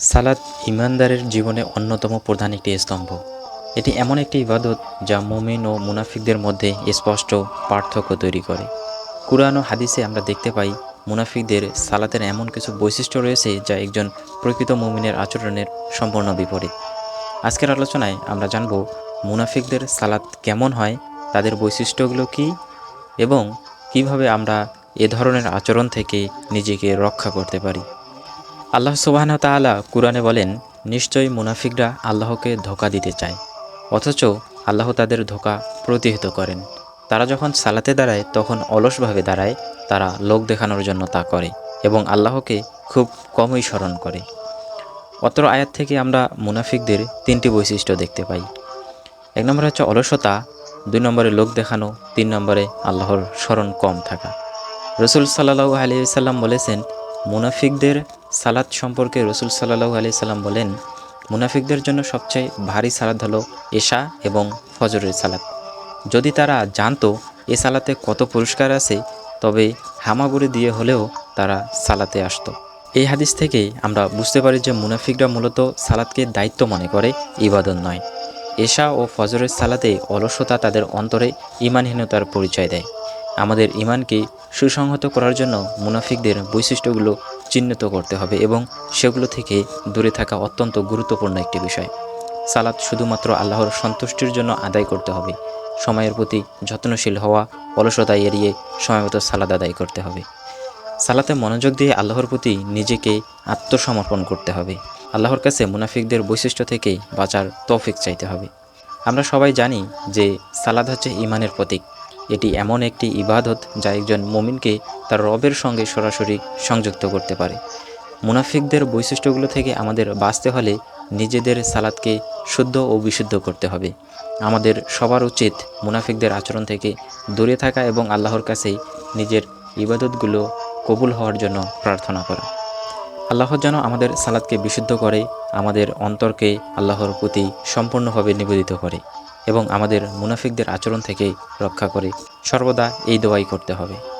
সালাদ ইমানদারের জীবনে অন্যতম প্রধান একটি স্তম্ভ। এটি এমন একটি ইবাদত যা মুমিন ও মুনাফিকদের মধ্যে স্পষ্ট পার্থক্য তৈরি করে। কুরআন ও হাদিসে আমরা দেখতে পাই, মুনাফিকদের সালাতের এমন কিছু বৈশিষ্ট্য রয়েছে যা একজন প্রকৃত মুমিনের আচরণের সম্পূর্ণ বিপরীত। আজকের আলোচনায় আমরা জানব, মুনাফিকদের সালাত কেমন হয়, তাদের বৈশিষ্ট্যগুলো কী, এবং কীভাবে আমরা এ ধরনের আচরণ থেকে নিজেকে রক্ষা করতে পারি। আল্লাহ সুবাহন তাআলা কুরআনে বলেন, নিশ্চয়ই মুনাফিকরা আল্লাহকে ধোকা দিতে চায়, অথচ আল্লাহ তাদের ধোকা প্রতিহিত করেন। তারা যখন সালাতে দাঁড়ায়, তখন অলসভাবে দাঁড়ায়, তারা লোক দেখানোর জন্য তা করে এবং আল্লাহকে খুব কমই স্মরণ করে। অত্র আয়াত থেকে আমরা মুনাফিকদের তিনটি বৈশিষ্ট্য দেখতে পাই। এক নম্বরে হচ্ছে অলসতা, দুই নম্বরে লোক দেখানো, তিন নম্বরে আল্লাহর স্মরণ কম থাকা। রসুল সাল্লাহু আলিয়া সাল্লাম বলেছেন, মুনাফিকদের সালাদ সম্পর্কে রসুল সাল্লাহু আলি সাল্লাম বলেন, মুনাফিকদের জন্য সবচেয়ে ভারী সালাদ হলো এশা এবং ফজরের সালাদ যদি তারা জানতো এ সালাতে কত পুরস্কার আছে, তবে হামাগুড়ি দিয়ে হলেও তারা সালাতে আসতো। এই হাদিস থেকে আমরা বুঝতে পারি যে মুনাফিকরা মূলত সালাদকে দায়িত্ব মনে করে, ইবাদত নয়। এশা ও ফজরের সালাতে অলসতা তাদের অন্তরে ইমানহীনতার পরিচয় দেয়। আমাদের ইমানকে সুসংহত করার জন্য মুনাফিকদের বৈশিষ্ট্যগুলো চিহ্নিত করতে হবে এবং সেগুলো থেকে দূরে থাকা অত্যন্ত গুরুত্বপূর্ণ একটি বিষয়। সালাদ শুধুমাত্র আল্লাহর সন্তুষ্টির জন্য আদায় করতে হবে। সময়ের প্রতি যত্নশীল হওয়া অলসতা এড়িয়ে সময়মতো সালাদ আদায় করতে হবে। সালাতে মনোযোগ দিয়ে আল্লাহর প্রতি নিজেকে আত্মসমর্পণ করতে হবে। আল্লাহর কাছে মুনাফিকদের বৈশিষ্ট্য থেকে বাঁচার তৌফিক চাইতে হবে। আমরা সবাই জানি যে সালাদ হচ্ছে ইমানের প্রতীক। এটি এমন একটি ইবাদত যা একজন মুমিনকে তার রবের সঙ্গে সরাসরি সংযুক্ত করতে পারে। মুনাফিকদের বৈশিষ্ট্যগুলো থেকে আমাদের বাঁচতে হলে নিজেদের সালাদকে শুদ্ধ ও বিশুদ্ধ করতে হবে। আমাদের সবার উচিত মুনাফিকদের আচরণ থেকে দূরে থাকা এবং আল্লাহর কাছেই নিজের ইবাদতগুলো কবুল হওয়ার জন্য প্রার্থনা করা। আল্লাহ যেন আমাদের সালাদকে বিশুদ্ধ করে, আমাদের অন্তরকে আল্লাহর প্রতি সম্পূর্ণভাবে নিবেদিত করে। এবং আমাদের মুনাফিকদের আচরণ থেকে রক্ষা করে। সর্বদা এই দোয়াই করতে হবে।